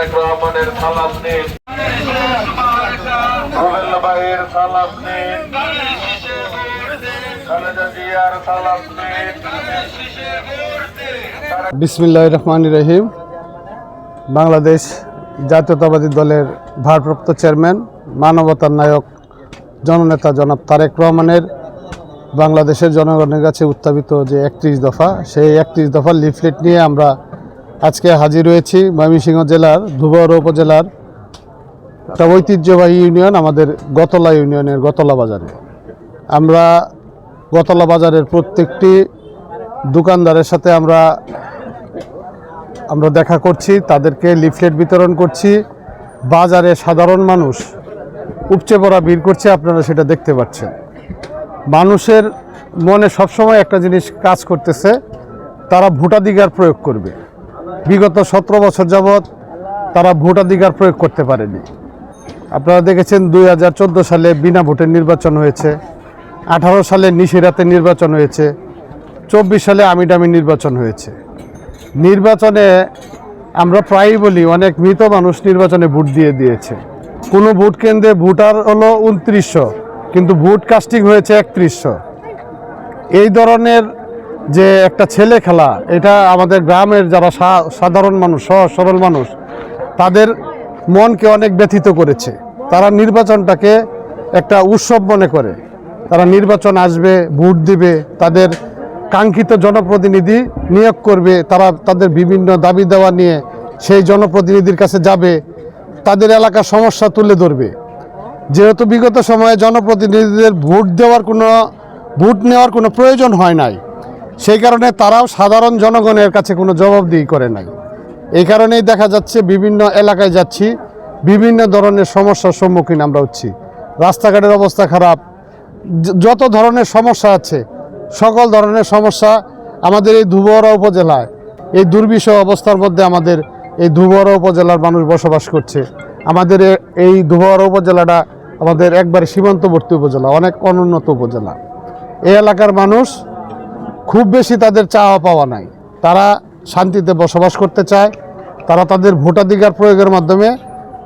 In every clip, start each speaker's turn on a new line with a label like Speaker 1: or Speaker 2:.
Speaker 1: তারেক রহমানের সালাম রুবেল ভাইয়ের সালাম দিন
Speaker 2: বিসমিল্লাহ রহমান রহিম। বাংলাদেশ জাতীয়তাবাদী দলের ভারপ্রাপ্ত চেয়ারম্যান, মানবতার নায়ক, জননেতা জনাব তারেক রহমানের বাংলাদেশের জনগণের কাছে উত্থাপিত যে একত্রিশ দফা, সেই একত্রিশ দফার লিফলেট নিয়ে আমরা আজকে হাজির হয়েছি ময়মনসিংহ জেলার ধুবর উপজেলার একটা ঐতিহ্যবাহী ইউনিয়ন আমাদের গতলা ইউনিয়নের গতলা বাজারে। আমরা গতলা বাজারের প্রত্যেকটি দোকানদারের সাথে আমরা আমরা দেখা করছি, তাদেরকে লিফলেট বিতরণ করছি। বাজারে সাধারণ মানুষ উপচে পড়া ভিড় করছে, আপনারা সেটা দেখতে পাচ্ছেন। মানুষের মনে সবসময় একটা জিনিস কাজ করতেছে, তারা ভোটাধিকার প্রয়োগ করবে। বিগত সতেরো বছর যাবৎ তারা ভোটাধিকার প্রয়োগ করতে পারেনি। আপনারা দেখেছেন দুই হাজার চোদ্দ সালে বিনা ভোটের নির্বাচন হয়েছে, আঠারো সালে নিশিরাতে নির্বাচন হয়েছে, চব্বিশ সালে আমিডামি নির্বাচন হয়েছে। নির্বাচনে আমরা প্রায়ই বলি অনেক মৃত মানুষ নির্বাচনে ভোট দিয়ে দিয়েছে। কোনো ভোট কেন্দ্রে ভোটার হলো উনত্রিশশো কিন্তু ভোট কাস্টিং হয়েছে একত্রিশশো। এই ধরনের যে একটা ছেলে খেলা, এটা আমাদের গ্রামের যারা সাধারণ মানুষ, সহজ সরল মানুষ, তাদের মনকে অনেক ব্যথিত করেছে। তারা নির্বাচনটাকে একটা উৎসব মনে করে। তারা নির্বাচন আসবে, ভোট দিবে, তাদের কাঙ্ক্ষিত জনপ্রতিনিধি নিয়োগ করবে, তারা তাদের বিভিন্ন দাবি দেওয়া নিয়ে সেই জনপ্রতিনিধির কাছে যাবে, তাদের এলাকার সমস্যা তুলে ধরবে। যেহেতু বিগত সময়ে জনপ্রতিনিধিদের ভোট দেওয়ার কোনো, ভোট নেওয়ার কোনো প্রয়োজন হয় নাই। সেই কারণে তারাও সাধারণ জনগণের কাছে কোনো জবাবদিহি করে নাই। এই কারণেই দেখা যাচ্ছে বিভিন্ন এলাকায় যাচ্ছি, বিভিন্ন ধরনের সমস্যার সম্মুখীন আমরা হচ্ছি। রাস্তাঘাটের অবস্থা খারাপ। যত ধরনের সমস্যা আছে, সকল ধরনের সমস্যা আমাদের এই ধুবরা উপজেলায়, এই দুর্বিষহ অবস্থার মধ্যে আমাদের এই ধুবরা উপজেলার মানুষ বসবাস করছে। আমাদের এই ধুবরা উপজেলাটা আমাদের একবারে সীমান্তবর্তী উপজেলা, অনেক অনুন্নত উপজেলা। এই এলাকার মানুষ খুব বেশি তাদের চাওয়া পাওয়া নাই। তারা শান্তিতে বসবাস করতে চায়, তারা তাদের ভোটাধিকার প্রয়োগের মাধ্যমে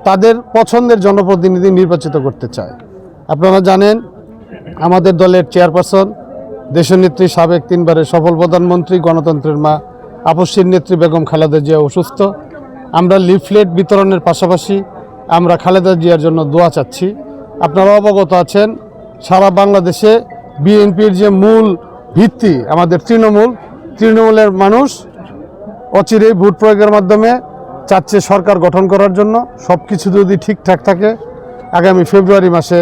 Speaker 2: তাদের পছন্দের জনপ্রতিনিধি নির্বাচিত করতে চায়। আপনারা জানেন, আমাদের দলের চেয়ারপারসন দেশনেত্রী সাবেক তিনবারের সফল প্রধানমন্ত্রী, গণতন্ত্রের মা, আপসীর নেত্রী বেগম খালেদা জিয়া অসুস্থ। আমরা লিফলেট বিতরণের পাশাপাশি আমরা খালেদা জিয়ার জন্য দোয়া চাচ্ছি। আপনারা অবগত আছেন, সারা বাংলাদেশে বিএনপির যে মূল ভিত্তি, আমাদের তৃণমূল, তৃণমূলের মানুষ অচিরেই ভোট প্রয়োগের মাধ্যমে চাচ্ছে সরকার গঠন করার জন্য। সব কিছু যদি ঠিকঠাক থাকে, আগামী ফেব্রুয়ারি মাসে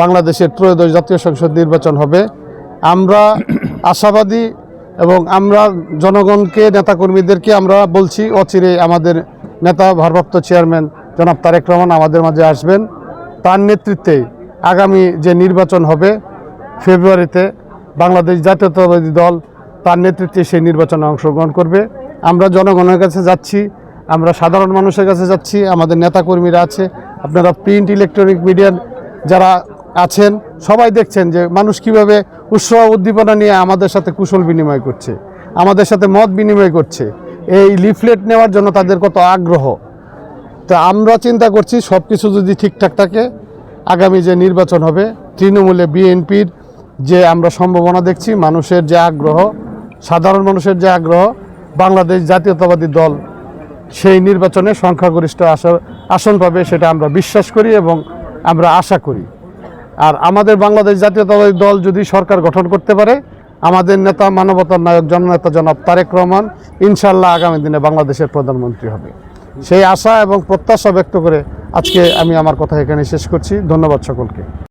Speaker 2: বাংলাদেশের ত্রয়োদশ জাতীয় সংসদ নির্বাচন হবে। আমরা আশাবাদী এবং আমরা জনগণকে, নেতাকর্মীদেরকে আমরা বলছি, অচিরে আমাদের নেতা ভারপ্রাপ্ত চেয়ারম্যান জনাব তারেক রহমান আমাদের মাঝে আসবেন। তার নেতৃত্বে আগামী যে নির্বাচন হবে, ফেব্রুয়ারিতে বাংলাদেশ জাতীয়তাবাদী দল তার নেতৃত্বে সেই নির্বাচনে অংশগ্রহণ করবে। আমরা জনগণের কাছে যাচ্ছি, আমরা সাধারণ মানুষের কাছে যাচ্ছি, আমাদের নেতাকর্মীরা আছে, আপনারা প্রিন্ট ইলেকট্রনিক মিডিয়ার যারা আছেন, সবাই দেখছেন যে মানুষ কীভাবে উৎসাহ উদ্দীপনা নিয়ে আমাদের সাথে কুশল বিনিময় করছে, আমাদের সাথে মত বিনিময় করছে। এই লিফলেট নেওয়ার জন্য তাদের কত আগ্রহ। তো আমরা চিন্তা করছি সব কিছু যদি ঠিকঠাক থাকে, আগামী যে নির্বাচন হবে, তৃণমূলে বিএনপির যে আমরা সম্ভাবনা দেখছি, মানুষের যে আগ্রহ, সাধারণ মানুষের যে আগ্রহ, বাংলাদেশ জাতীয়তাবাদী দল সেই নির্বাচনে সংখ্যাগরিষ্ঠ আসন আসন পাবে সেটা আমরা বিশ্বাস করি এবং আমরা আশা করি। আর আমাদের বাংলাদেশ জাতীয়তাবাদী দল যদি সরকার গঠন করতে পারে, আমাদের নেতা, মানবতার নায়ক, জননেতা জনাব তারেক রহমান ইনশাল্লাহ আগামী দিনে বাংলাদেশের প্রধানমন্ত্রী হবে। সেই আশা এবং প্রত্যাশা ব্যক্ত করে আজকে আমি আমার কথা এখানে শেষ করছি। ধন্যবাদ সকলকে।